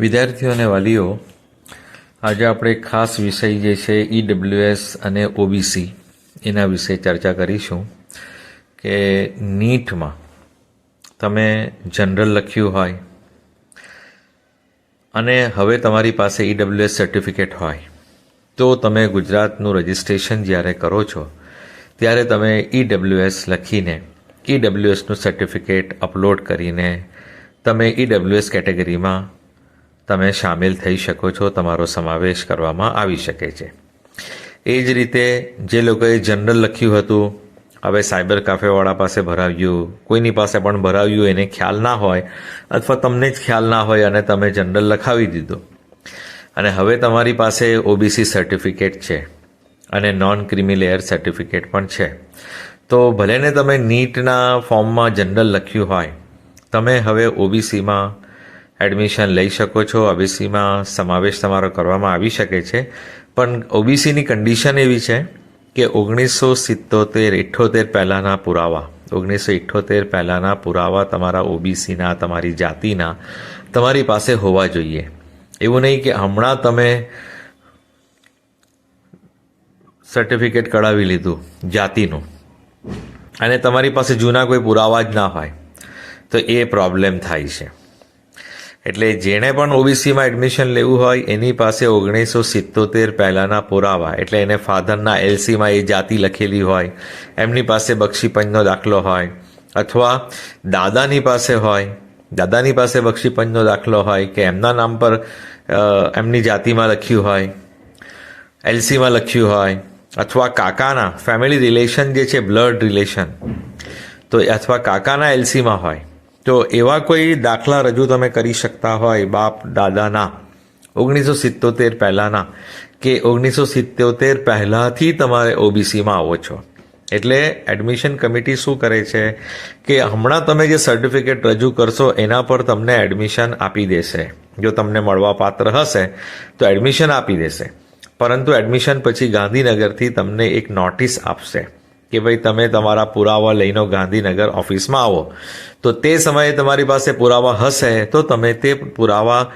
વિદ્યાર્થીઓ અને વાલીઓ, આજે આપણે ખાસ વિષય જે છે ઈડબ્લ્યુએસ અને ઓબીસી એના વિશે ચર્ચા કરીશું કે નીટમાં તમે જનરલ લખ્યું હોય અને હવે તમારી પાસે ઈડબ્લ્યુએસ સર્ટિફિકેટ હોય, તો તમે ગુજરાતનું રજિસ્ટ્રેશન જ્યારે કરો છો, ત્યારે તમે ઈડબ્લ્યુએસ લખીને ઈડબ્લ્યુએસનું સર્ટિફિકેટ અપલોડ કરીને તમે ઈડબ્લ્યુએસ કેટેગરીમાં તમે સામેલ થઈ શકો છો, તમારો સમાવેશ કરવામાં આવી શકે છે. એ જ રીતે જે લોકોએ જનરલ લખ્યું હતું, હવે સાયબર કાફેવાળા પાસે ભરાવ્યું, કોઈની પાસે પણ ભરાવ્યું, એને ખ્યાલ ના હોય, અથવા તમને જ ખ્યાલ ના હોય અને તમે જનરલ લખાવી દીધું. અને હવે તમારી પાસે ઓબીસી સર્ટિફિકેટ છે અને નોન ક્રિમિલેયર સર્ટિફિકેટ પણ છે. તો ભલેને તમે નીટના ફોર્મમાં જનરલ લખ્યું હોય, તમે હવે ઓબીસીમાં એડમિશન લઈ શકો છો. ઓબીસીમાં સમાવેશ તમારો કરવામાં આવી શકે છે. પણ ઓબીસીની કન્ડિશન એવી છે કે ઓગણીસો સિત્તોતેર, ઇઠ્ઠોતેર પહેલાંના પુરાવા, ઓગણીસો ઇઠ્ઠોતેર પહેલાંના પુરાવા તમારા ઓબીસીના, તમારી જાતિના, તમારી પાસે હોવા જોઈએ. એવું નહીં કે હમણાં તમે સર્ટિફિકેટ કઢાવી લીધું જાતિનું અને તમારી પાસે જૂના કોઈ પુરાવા જ ના હોય, તો એ પ્રોબ્લેમ થાય છે. એટલે જેણે પણ ઓબીસીમાં એડમિશન લેવું હોય, એની પાસે ઓગણીસો સિત્તોતેર પહેલાંના પુરાવા. એટલે એને ફાધરના એલસીમાં એ જાતિ લખેલી હોય, એમની પાસે બક્ષીપંચનો દાખલો હોય, અથવા દાદાની પાસે હોય, દાદાની પાસે બક્ષીપંચનો દાખલો હોય કે એમના નામ પર એમની જાતિમાં લખ્યું હોય, એલસીમાં લખ્યું હોય, અથવા કાકાના ફેમિલી રિલેશન જે છે બ્લડ રિલેશન તો અથવા કાકાના એલસીમાં હોય તો એવા કોઈ દાખલા રજૂ તમે કરી શકતા હોય બાપ દાદાના ઓગણીસો સિત્તોતેર પહેલાંના, કે ઓગણીસો સિત્તોતેર પહેલાંથી તમારે ઓબીસીમાં આવો છો. એટલે એડમિશન કમિટી શું કરે છે કે હમણાં તમે જે સર્ટિફિકેટ રજૂ કરશો એના પર તમને એડમિશન આપી દેશે. જો તમને મળવા પાત્ર હશે, તો એડમિશન આપી દેશે. પરંતુ એડમિશન પછી ગાંધીનગરથી તમને એક નોટિસ આપશે. કે ભાઈ તમે તમારા પુરાવા લઈને ગાંધીનગર ઓફિસમાં આવો. તો તે સમયે તમારી પાસે પુરાવા હશે તો તમે તે પુરાવા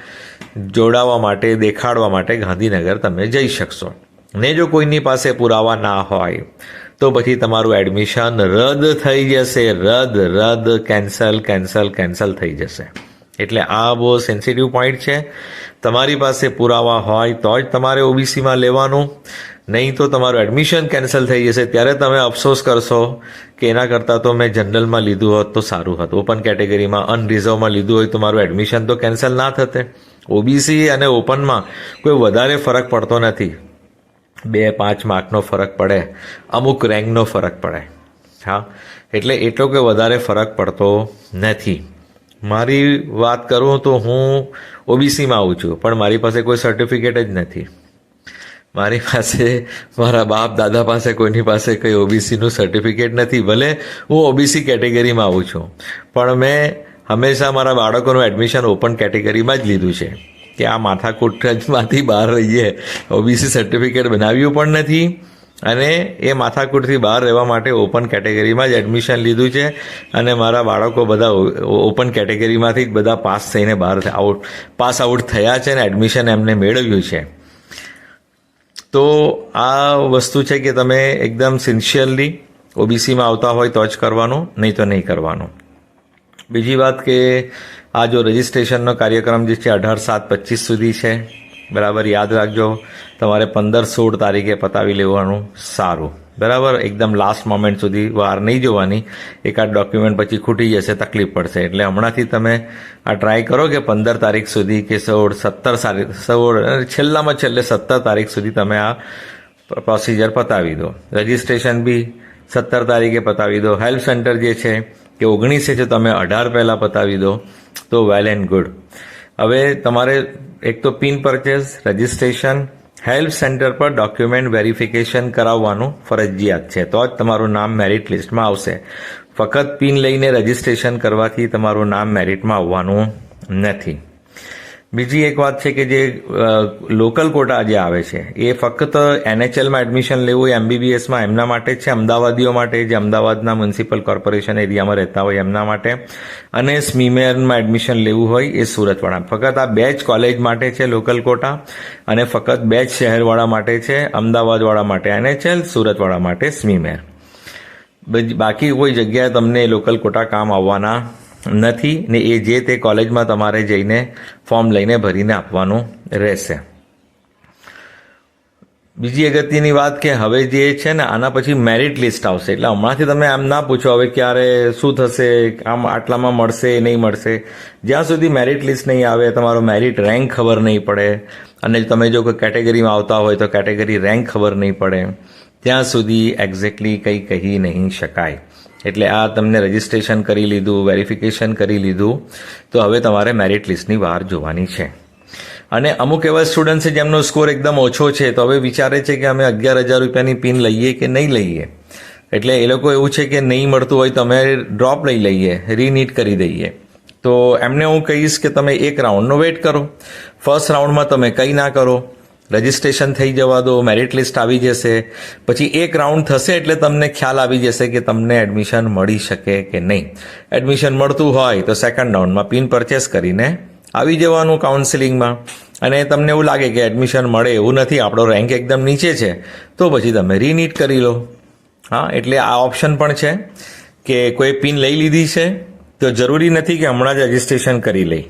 જોડાવા માટે, દેખાડવા માટે ગાંધીનગર તમે જઈ શકશો. ને જો કોઈની પાસે પુરાવા ના હોય, તો પછી તમારું એડમિશન રદ થઈ જશે. રદ રદ, કેન્સલ કેન્સલ કેન્સલ થઈ જશે. એટલે આ બહુ સેન્સિટિવ પોઈન્ટ છે. તમારી પાસે પુરાવા હોય તો જ તમારે ઓબીસીમાં લેવાનું. નહીં તો તમારું એડમિશન કેન્સલ થઈ જશે. ત્યારે તમે અફસોસ કરશો કે એના કરતાં તો મેં જનરલમાં લીધું હોત તો સારું હતું. ઓપન કેટેગરીમાં અનરિઝર્વમાં લીધું હોય તો મારું એડમિશન તો કેન્સલ ના થતે. ઓબીસી અને ઓપનમાં કોઈ વધારે ફરક પડતો નથી. બે, પાંચ માર્કનો ફરક પડે. અમુક રેન્કનો ફરક પડે. હા? એટલે એટલો કે વધારે ફરક પડતો નથી. મારી વાત કરું તો હું ઓબીસીમાં આવું છું. પણ મારી પાસે કોઈ સર્ટિફિકેટ જ નથી. મારી પાસે, મારા બાપ દાદા પાસે, કોઈની પાસે કંઈ ઓબીસીનું સર્ટિફિકેટ નથી, ભલે હું ઓબીસી કેટેગરીમાં આવું છું. પણ મેં હંમેશા મારા બાળકોનું એડમિશન ઓપન કેટેગરીમાં જ લીધું છે. કે આ માથાકૂટમાંથી બહાર રહીએ. ઓબીસી સર્ટિફિકેટ બનાવ્યું પણ નથી અને એ માથાકૂટથી બહાર રહેવા માટે ઓપન કેટેગરીમાં જ એડમિશન લીધું છે. અને મારા બાળકો બધા ઓપન કેટેગરીમાંથી જ બધા પાસ થઈને બહાર આઉટ પાસ આઉટ થયા છે અને એડમિશન એમને મેળવ્યું છે. તો આ વસ્તુ છે કે તમે એકદમ સિન્સિયરલી ઓબીસીમાં આવતા હોય તો જ કરવાનું, નહીં તો નહીં કરવાનું. બીજી વાત કે આ જો રજિસ્ટ્રેશનનો કાર્યક્રમ જે છે અઢાર સાત પચીસ સુધી છે બરાબર? યાદ રાખજો, તમારે પંદર સોળ તારીખે પતાવી લેવાનું સારું. બરાબર? એકદમ લાસ્ટ મોમેન્ટ સુધી વાર નહીં જોવાની. એકાદ ડોક્યુમેન્ટ પછી ખૂટી જશે, તકલીફ પડશે. એટલે હમણાંથી તમે આ ટ્રાય કરો કે પંદર તારીખ સુધી કે સોળ, સત્તર સોળ છેલ્લામાં છેલ્લે સત્તર તારીખ સુધી તમે આ પ્રોસિજર પતાવી દો. રજિસ્ટ્રેશન બી સત્તર તારીખે પતાવી દો. હેલ્પ સેન્ટર જે છે કે ઓગણીસે છે, તમે અઢાર પહેલાં પતાવી દો, તો વેલ એન્ડ ગુડ હવે તમારે એક તો pin purchase registration help centre પર ડોક્યુમેન્ટ વેરિફિકેશન કરાવવાનું ફરજિયાત છે તો જ તમારું નામ મેરિટ લિસ્ટમાં આવશે ફક્ત પિન લઈને રજિસ્ટ્રેશન કરવાથી તમારું નામ મેરિટમાં આવવાનું નથી બીજી એક વાત છે કે જે લોકલ કોટા જે આવે છે, એ ફક્ત એનએચએલમાં એડમિશન લેવું એ એમબીબીએસમાં, એમના માટે છે, અમદાવાદીઓ માટે જે અમદાવાદના મ્યુનિસિપલ કોર્પોરેશન એરિયામાં રહેતા હોય, એમના માટે. અને સ્મીમેરમાં એડમિશન લેવું હોય, એ સુરતવાળા. ફક્ત આ બે જ કોલેજ માટે છે લોકલ કોટા, અને ફક્ત બે જ શહેરવાળા માટે છે, અમદાવાદવાળા માટે. એનએચએલ, સુરતવાળા માટે, સ્મીમેર. બાકી કોઈ જગ્યાએ તમને લોકલ કોટા કામ આવવાના નથી ને એ જે તે કોલેજમાં તમારે જઈને ફોર્મ લઈને ભરીને આપવાનું રહેશે. બીજી અગત્યની વાત કે હવે જે છે ને આના પછી મેરિટ લિસ્ટ આવશે. એટલે હમણાંથી તમે આમ ના પૂછો હવે ક્યારે શું થશે, આમ આટલામાં મળશે, નહીં મળશે. જ્યાં સુધી મેરિટ લિસ્ટ નહીં આવે, તમારો મેરિટ રેન્ક ખબર નહીં પડે. અને તમે જો કોઈ કેટેગરીમાં આવતા હોય તો કેટેગરી રેન્ક ખબર નહીં પડે. ત્યાં સુધી એક્ઝેક્ટલી કંઈ કહી નહીં શકાય. એટલે આ તમને રજિસ્ટ્રેશન કરી લીધું વેરિફિકેશન કરી લીધું. તો હવે તમારે મેરિટ લિસ્ટની વાર જોવાની છે. અને અમુક એવા સ્ટુડન્ટ છે જેમનો સ્કોર એકદમ ઓછો છે. તો હવે વિચારે છે કે અમે અગિયાર હજાર રૂપિયાની પિન લઈએ કે નહીં લઈએ? એટલે એ લોકો એવું છે કે નહીં મળતું હોય તો અમે ડ્રોપ લઈ લઈએ રીનીટ કરી દઈએ. તો એમને હું કહીશ કે તમે એક રાઉન્ડનો વેટ કરો. ફર્સ્ટ રાઉન્ડમાં તમે કંઈ ના કરો. રજિસ્ટ્રેશન થઈ જવા દો મેરિટ લિસ્ટ આવી જશે. પછી એક રાઉન્ડ થશે એટલે તમને ખ્યાલ આવી જશે કે તમને એડમિશન મળી શકે કે નહીં. એડમિશન મળતું હોય તો સેકન્ડ રાઉન્ડમાં પિન પરચેસ કરીને આવી જવાનું કાઉન્સિલિંગમાં અને તમને એવું લાગે કે એડમિશન મળે એવું નથી, આપણો રેન્ક એકદમ નીચે છે, તો પછી તમે રીનીટ કરી લો. હા, એટલે આ ઓપ્શન પણ છે કે કોઈ પિન લઈ લીધી છે, તો જરૂરી નથી કે હમણાં જ રજિસ્ટ્રેશન કરી લઈ.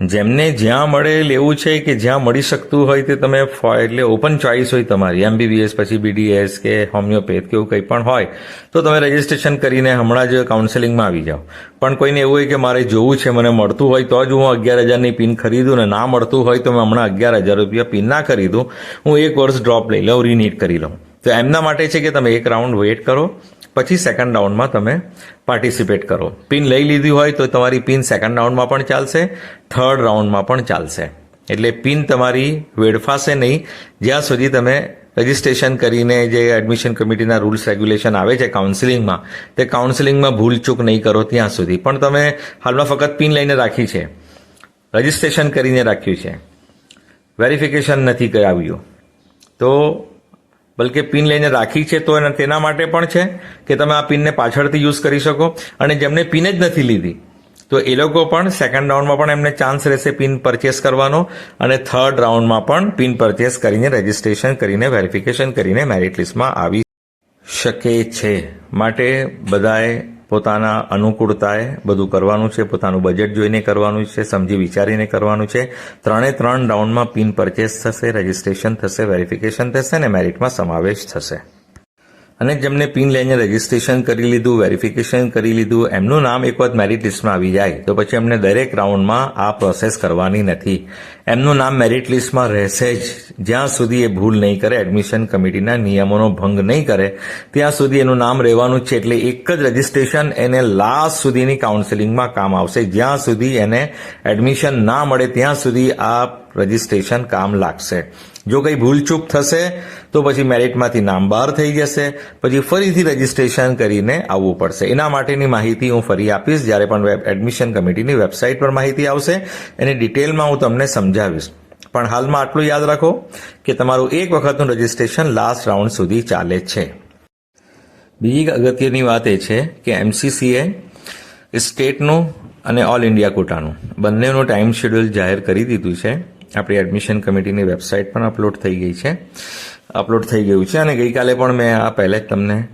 જેમને જ્યાં મળે લેવું છે કે જ્યાં મળી શકતું હોય તે તમે એટલે ઓપન ચોઇસ હોય તમારી. એમબીબીએસ પછી બીડીએસ કે હોમિયોપેથ કે એવું કંઈ પણ હોય, તો તમે રજિસ્ટ્રેશન કરીને હમણાં જ કાઉન્સેલિંગમાં આવી જાઓ. પણ કોઈને એવું હોય કે મારે જોવું છે, મને મળતું હોય, તો જ હું અગિયાર હજારની પિન ખરીદું ને ના મળતું હોય તો મેં હમણાં અગિયાર હજાર રૂપિયા પિન ના ખરીદું. હું એક વર્ષ ડ્રોપ લઈ લઉં રીનીટ કરી લઉં. તો એમના માટે છે કે તમે એક રાઉન્ડ વેઇટ કરો. પછી સેકન્ડ રાઉન્ડમાં તમે પાર્ટિસિપેટ કરો. પિન લઈ લીધી હોય તો તમારી પિન સેકન્ડ રાઉન્ડમાં પણ ચાલશે થર્ડ રાઉન્ડમાં પણ ચાલશે. એટલે પિન તમારી વેડફાશે નહીં. જ્યાં સુધી તમે રજિસ્ટ્રેશન કરીને જે એડમિશન કમિટીના રૂલ્સ રેગ્યુલેશન આવે છે કાઉન્સિલિંગમાં તે કાઉન્સિલિંગમાં ભૂલચૂક નહીં કરો ત્યાં સુધી. પણ તમે હાલમાં ફક્ત પિન લઈને રાખી છે. રજિસ્ટ્રેશન કરીને રાખ્યું છે. વેરિફિકેશન નથી કરાવ્યું. તો બલકે પિન લઈને રાખી છે તો તેના માટે પણ છે કે તમે આ પિનને પાછળથી યુઝ કરી શકો. અને જેમને પિન જ નથી લીધી, તો એ લોકો પણ સેકન્ડ રાઉન્ડમાં પણ એમને ચાન્સ રહેશે પિન પરચેસ કરવાનો. અને થર્ડ રાઉન્ડમાં પણ પિન પરચેસ કરીને રજિસ્ટ્રેશન કરીને વેરિફિકેશન કરીને મેરિટ લિસ્ટમાં આવી શકે છે. માટે બધાએ પોતાના અનુકૂળતાએ બધું કરવાનું છે, પોતાનું બજેટ જોઈને કરવાનું છે, સમજી વિચારીને કરવાનું છે. ત્રણે ત્રણ રાઉન્ડમાં પિન પરચેસ થશે રજિસ્ટ્રેશન થશે વેરિફિકેશન થશે અને મેરિટમાં સમાવેશ થશે. અને જેમને પિન લઈને રજીસ્ટ્રેશન કરી લીધું વેરિફિકેશન કરી લીધું, એમનું નામ એક વખત મેરિટ લિસ્ટમાં આવી જાય, તો પછી એમને દરેક રાઉન્ડમાં આ પ્રોસેસ કરવાની નથી. એમનું નામ મેરિટ લિસ્ટમાં રહેશે જ. જ્યાં સુધી એ ભૂલ નહીં કરે એડમિશન કમિટીના નિયમોનો ભંગ નહીં કરે, ત્યાં સુધી એનું નામ રહેવાનું છે. એટલે એક જ રજીસ્ટ્રેશન એને લાસ્ટ સુધીની કાઉન્સેલિંગમાં કામ આવશે. જ્યાં સુધી એને એડમિશન ના મળે, ત્યાં સુધી આ રજીસ્ટ્રેશન કામ લાગશે. જો કંઈ ભૂલચૂક થશે, તો પછી મેરિટમાંથી નામ બહાર થઈ જશે. પછી ફરીથી રજીસ્ટ્રેશન કરીને આવવું પડશે. એના માટેની માહિતી હું ફરી આપીશ. જ્યારે પણ વેબ એડમિશન કમિટીની વેબસાઇટ પર માહિતી આવશે, એની ડિટેલમાં હું તમને સમજાવીશ. પણ હાલમાં આટલું યાદ રાખો કે તમારું એક વખતનું રજીસ્ટ્રેશન લાસ્ટ રાઉન્ડ સુધી ચાલે છે. બીજી અગત્યની વાત એ છે કે એમસીસીએ સ્ટેટનું અને ઓલ ઇન્ડિયા કોટાનું બંનેનું ટાઈમ શેડ્યુલ જાહેર કરી દીધું છે. આપણી એડમિશન કમિટીની વેબસાઇટ પણ અપલોડ થઈ ગઈ છે. અપલોડ થઈ ગયું છે અને ગઈકાલે પણ મેં આ પહેલે જ તમને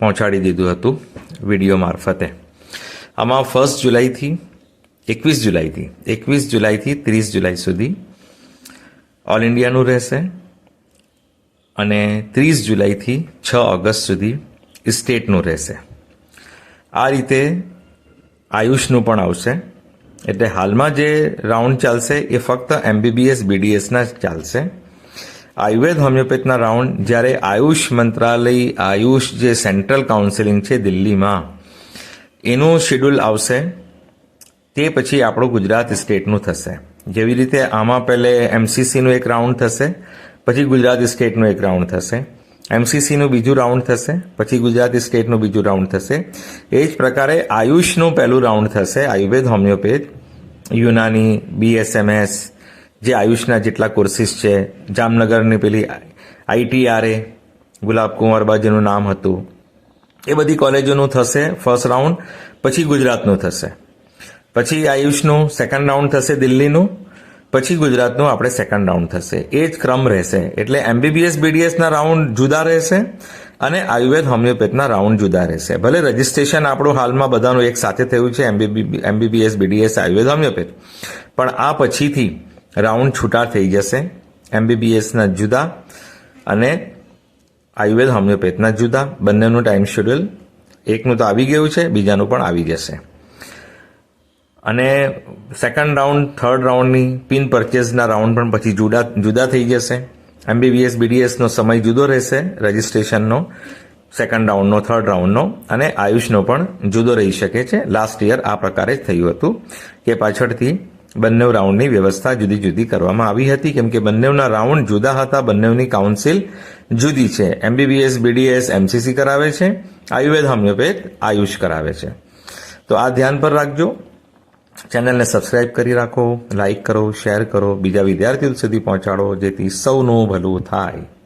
પહોંચાડી દીધું હતું વીડિયો મારફતે. આમાં ફર્સ્ટ જુલાઈથી, એકવીસ જુલાઈથી એકવીસ જુલાઈથી ત્રીસ જુલાઈ સુધી ઓલ ઇન્ડિયાનું રહેશે અને ત્રીસ જુલાઈથી છ ઓગસ્ટ સુધી સ્ટેટનું રહેશે. આ રીતે આયુષનું પણ આવશે. એટલે હાલમાં જે રાઉન્ડ ચાલશે એ ફક્ત એમબીબીએસ બીડીએસના જ ચાલશે. આયુર્વેદ હોમિયોપેથના રાઉન્ડ, જ્યારે આયુષ મંત્રાલય, આયુષ જે સેન્ટ્રલ કાઉન્સિલિંગ છે દિલ્હીમાં, એનું શેડ્યુલ આવશે, તે પછી આપણું ગુજરાત સ્ટેટનું થશે. જેવી રીતે આમાં પહેલે એમસીસીનું એક રાઉન્ડ થશે, પછી ગુજરાત સ્ટેટનું એક રાઉન્ડ થશે. એમસીસીનું બીજું રાઉન્ડ થશે, પછી ગુજરાત સ્ટેટનું બીજું રાઉન્ડ થશે. એ જ પ્રકારે આયુષનું પહેલું રાઉન્ડ થશે આયુર્વેદ હોમિયોપેથ. યુનાની બીએસએમએસ જે આયુષના જેટલા કોર્સિસ છે, જામનગરની પેલી આઈટીઆરએ ગુલાબ કુંવર બાજુનું નામ હતું. એ બધી કોલેજોનું થશે ફર્સ્ટ રાઉન્ડ પછી ગુજરાતનું થશે. પછી આયુષનું સેકન્ડ રાઉન્ડ થશે દિલ્હીનું, પછી ગુજરાતનું આપણે સેકન્ડ રાઉન્ડ થશે. એ જ ક્રમ રહેશે. એટલે એમબીબીએસ બીડીએસના રાઉન્ડ જુદા રહેશે. અને આયુર્વેદ હોમિયોપેથના રાઉન્ડ જુદા રહેશે. ભલે રજિસ્ટ્રેશન આપણું હાલમાં બધાનું એક સાથે થયું છે MBB MBBS BDS Ayurveda, homeopath. પણ આ પછીથી રાઉન્ડ છૂટા થઈ જશે એમબીબીએસના જુદા અને આયુર્વેદ, હોમિયોપેથના જુદા. બંનેનું ટાઈમ શેડ્યુલ એકનું તો આવી ગયું છે, બીજાનું પણ આવી જશે. અને સેકન્ડ રાઉન્ડ થર્ડ રાઉન્ડની પિન પરચેઝના રાઉન્ડ પણ પછી જુદા જુદા થઈ જશે. એમબીબીએસ બીડીએસનો સમય જુદો રહેશે રજિસ્ટ્રેશનનો સેકન્ડ રાઉન્ડનો થર્ડ રાઉન્ડનો અને આયુષનો પણ જુદો રહી શકે છે. લાસ્ટ યર આ પ્રકારે જ થયું હતું કે પાછળથી બંને રાઉન્ડની વ્યવસ્થા જુદી જુદી કરવામાં આવી હતી. કેમ કે બંનેના રાઉન્ડ જુદા હતા બંનેની કાઉન્સિલ જુદી છે. એમબીબીએસ બીડીએસ એમસીસી કરાવે છે. આયુર્વેદ હોમિયોપેથ આયુષ કરાવે છે. તો આ ધ્યાન પર રાખજો. ચેનલને સબસ્ક્રાઇબ કરી રાખો, લાઇક કરો, શેર કરો, બીજા વિદ્યાર્થીઓ સુધી પહોંચાડો, જેથી સૌનું ભલું થાય.